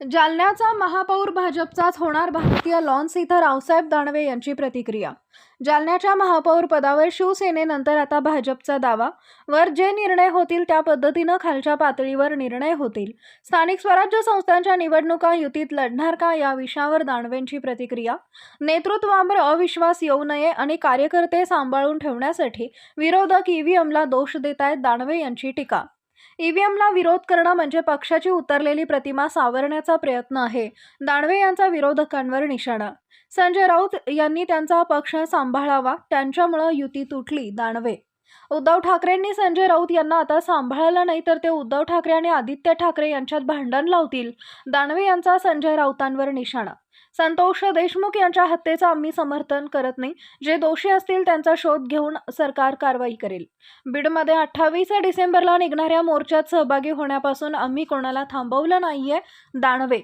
जालन्याचा महापौर भाजपचाच होणार भारतीय लॉन्स इथं रावसाहेब दानवे यांची प्रतिक्रिया. जालन्याच्या महापौर पदावर शिवसेनेनंतर आता भाजपचा दावा. वर जे निर्णय होतील त्या पद्धतीनं खालच्या पातळीवर निर्णय होतील. स्थानिक स्वराज्य संस्थांच्या निवडणुका युतीत लढणार का या विषयावर दानवेंची प्रतिक्रिया. नेतृत्वावर अविश्वास येऊ नये आणि कार्यकर्ते सांभाळून ठेवण्यासाठी विरोधक ईव्हीएमला दोष देत आहेत दानवे यांची टीका. ईव्हीएमला विरोध करणं म्हणजे पक्षाची उतरलेली प्रतिमा सावरण्याचा प्रयत्न आहे दानवे यांचा विरोधकांवर निशाणा. संजय राऊत यांनी त्यांचा पक्ष सांभाळावा त्यांच्यामुळं युती तुटली दानवे. उद्धव ठाकरेंनी संजय राऊत यांना आता सांभाळलं नाही तर ते उद्धव ठाकरे आणि आदित्य ठाकरे यांच्यात भांडण लावतील दानवे यांचा संजय राऊतांवर निशाणा. संतोष देशमुख यांच्या हत्येचं आम्ही समर्थन करत नाही. जे दोषी असतील त्यांचा शोध घेऊन सरकार कारवाई करेल. बीडमध्ये अठ्ठावीस डिसेंबरला निघणाऱ्या मोर्चात सहभागी होण्यापासून आम्ही कोणाला थांबवलं नाहीये दानवे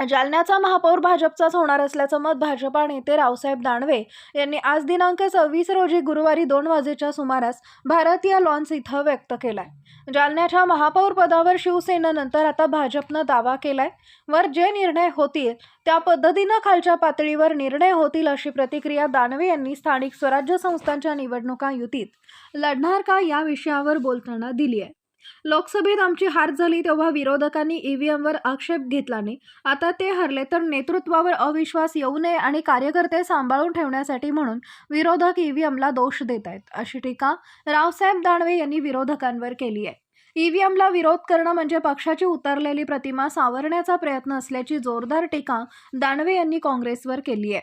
जालन्याचा महापौर भाजपचाच होणार असल्याचं मत भाजपा नेते रावसाहेब दानवे यांनी आज दिनांक सव्वीस रोजी गुरुवारी दोन वाजेच्या सुमारास भारतीय लॉन्स इथं व्यक्त केलाय. जालन्याच्या महापौर पदावर शिवसेनेनंतर आता भाजपनं दावा केलाय. वर जे निर्णय होतील त्या पद्धतीनं खालच्या पातळीवर निर्णय होतील अशी प्रतिक्रिया दानवे यांनी स्थानिक स्वराज्य संस्थांच्या निवडणुका युतीत लढणार का या विषयावर बोलताना दिली आहे लोकसभेत आमची हार झाली तेव्हा विरोधकांनी ईव्हीएमवर आक्षेप घेतला नाही आता ते हरले तर नेतृत्वावर अविश्वास येऊ नये आणि कार्यकर्ते सांभाळून ठेवण्यासाठी म्हणून विरोधक ईव्हीएमला दोष देत आहेत. अशी टीका रावसाहेब दानवे यांनी विरोधकांवर केली आहे. ईव्हीएमला विरोध करणं म्हणजे पक्षाची उतरलेली प्रतिमा सावरण्याचा प्रयत्न असल्याची जोरदार टीका दानवे यांनी काँग्रेसवर केली आहे.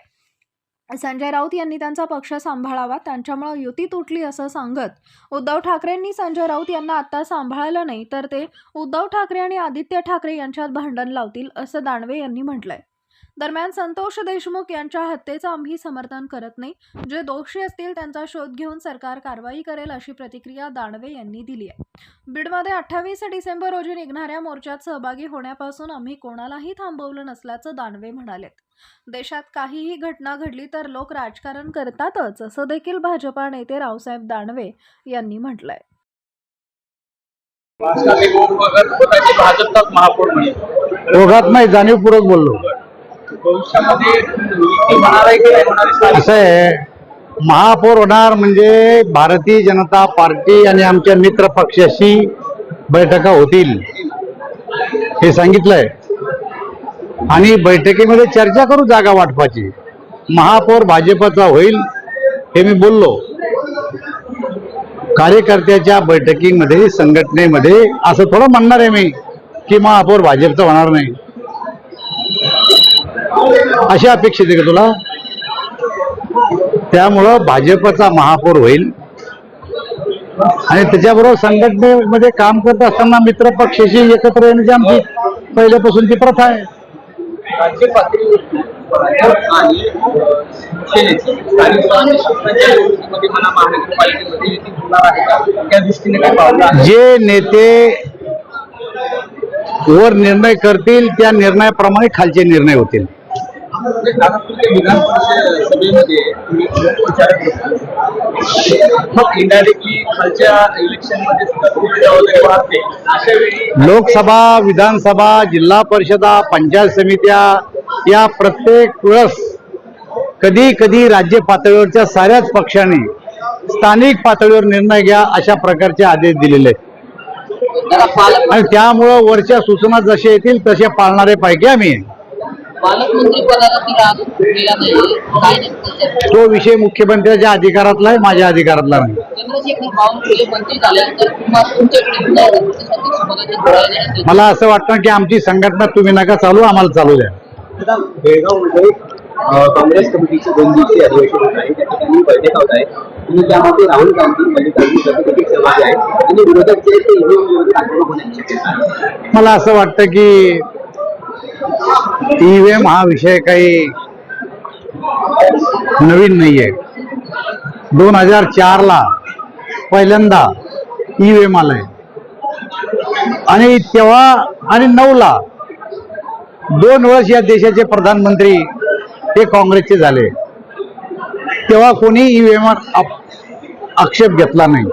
संजय राऊत यांनी त्यांचा पक्ष सांभाळावा त्यांच्यामुळे युती तुटली असं सांगत उद्धव ठाकरेंनी संजय राऊत यांना आता सांभाळलं नाही तर ते उद्धव ठाकरे आणि आदित्य ठाकरे यांच्यात भांडण लावतील असं दानवे यांनी म्हटलंय. दरम्यान संतोष देशमुख यांच्या हत्येचं आम्ही समर्थन करत नाही. जे दोषी असतील त्यांचा शोध घेऊन सरकार कारवाई करेल अशी प्रतिक्रिया दानवे यांनी दिली आहे. बीडमध्ये अठ्ठावीस डिसेंबर रोजी निघणाऱ्या मोर्चात सहभागी होण्यापासून आम्ही कोणालाही थांबवलं नसल्याचं दानवे म्हणालेत. देशात काहीही घटना घडली तर लोक राजकारण करतातच असं देखील भाजपा नेते रावसाहेब दानवे यांनी म्हटलंय. महापौर ओघात नाही जाणीवपूर्वक बोललो. असं आहे. महापौर होणार म्हणजे भारतीय जनता पार्टी आणि आमच्या मित्र पक्षाशी बैठका होतील. हे सांगितलंय. आणि बैठकीमध्ये चर्चा करू जागा वाटपाची. महापौर भाजपचा होईल हे मी बोललो. कार्यकर्त्याच्या बैठकीमध्ये संघटनेमध्ये असं थोडं म्हणणार आहे मी की महापौर भाजपचा होणार नाही. अशी अपेक्षित आहे का तुला? त्यामुळं भाजपचा महापौर होईल. आणि त्याच्याबरोबर संघटनेमध्ये काम करत असताना मित्र पक्षाशी एकत्र येण्याची आमची पहिल्यापासून ती प्रथा आहे. जे नेते वर निर्णय करतील त्या निर्णयाप्रमाणे खालचे निर्णय होतील. विधान परिषद सभेमध्ये मग इनडायरेक्टली खालच्या सुद्धा लोकसभा विधानसभा जिल्हा परिषदा पंचायत समित्या या प्रत्येक वेळेस कधी कधी राज्य पातळीवरच्या साऱ्याच पक्षाने स्थानिक पातळीवर निर्णय घ्या अशा प्रकारचे आदेश दिलेले आहेत. आणि त्यामुळं वरच्या सूचना जसे येतील तसे पाळणारे पैकी आम्ही पालकमंत्री पदाला तिला अजून फुटलेला नाही. काय नेमकं तो विषय मुख्यमंत्र्याच्या अधिकारातला आहे माझ्या अधिकारातला नाही. चंद्रशेखर बावनकुळे मंत्री झाल्यानंतर तुम्हाला तुमच्याकडे पुन्हा एकदा प्रदेश अध्यक्ष पदाची धुरा देण्यात येईल. मला असं वाटतं की आमची संघटना तुम्ही नका चालू आम्हाला चालू द्या. बेळगावमध्ये काँग्रेस कमिटीचे दोन दिवसीय अधिवेशन होत आहे त्या ठिकाणी बैठक होत आहे. आणि त्यामध्ये राहुल गांधी मल्लिकार्जुन खरगे देखील सहभागी आहेत आणि विरोधक जे आहेत ते विरोधी आंदोलन होण्याची शक्यता आहे. मला असं वाटतं की ईव्हीएम हा विषय काही नवीन नाहीये. दोन हजार चार ला पहिल्यांदा ईव्हीएम आलाय. आणि तेव्हा आणि नऊला दोन वर्ष या देशाचे प्रधानमंत्री हे काँग्रेसचे झाले. तेव्हा कोणी ईव्हीएम आक्षेप घेतला नाही.